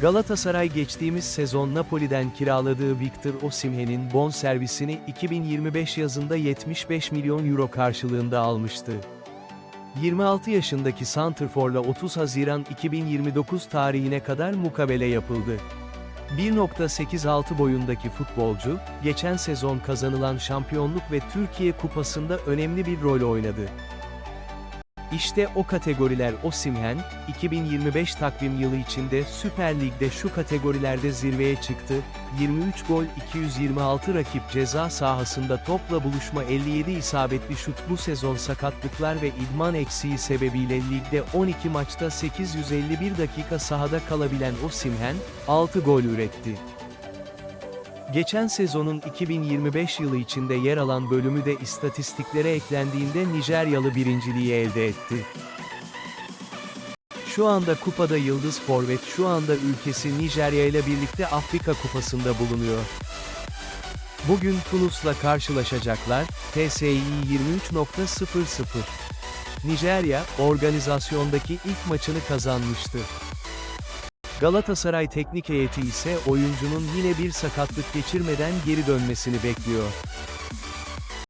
Galatasaray geçtiğimiz sezon Napoli'den kiraladığı Victor Osimhen'in bonservisini 2025 yazında 75 milyon euro karşılığında almıştı. 26 yaşındaki Santrfor'la 30 Haziran 2029 tarihine kadar mukabele yapıldı. 1.86 boyundaki futbolcu, geçen sezon kazanılan şampiyonluk ve Türkiye Kupası'nda önemli bir rol oynadı. İşte o kategoriler Osimhen, 2025 takvim yılı içinde Süper Lig'de şu kategorilerde zirveye çıktı, 23 gol 226 rakip ceza sahasında topla buluşma 57 isabetli şut bu sezon sakatlıklar ve idman eksiği sebebiyle ligde 12 maçta 851 dakika sahada kalabilen Osimhen, 6 gol üretti. Geçen sezonun 2025 yılı içinde yer alan bölümü de istatistiklere eklendiğinde Nijeryalı birinciliği elde etti. Şu anda kupada Yıldız Forvet şu anda ülkesi Nijerya ile birlikte Afrika Kupası'nda bulunuyor. Bugün Tunus'la karşılaşacaklar, TSI 23.00. Nijerya, organizasyondaki ilk maçını kazanmıştı. Galatasaray teknik heyeti ise oyuncunun yine bir sakatlık geçirmeden geri dönmesini bekliyor.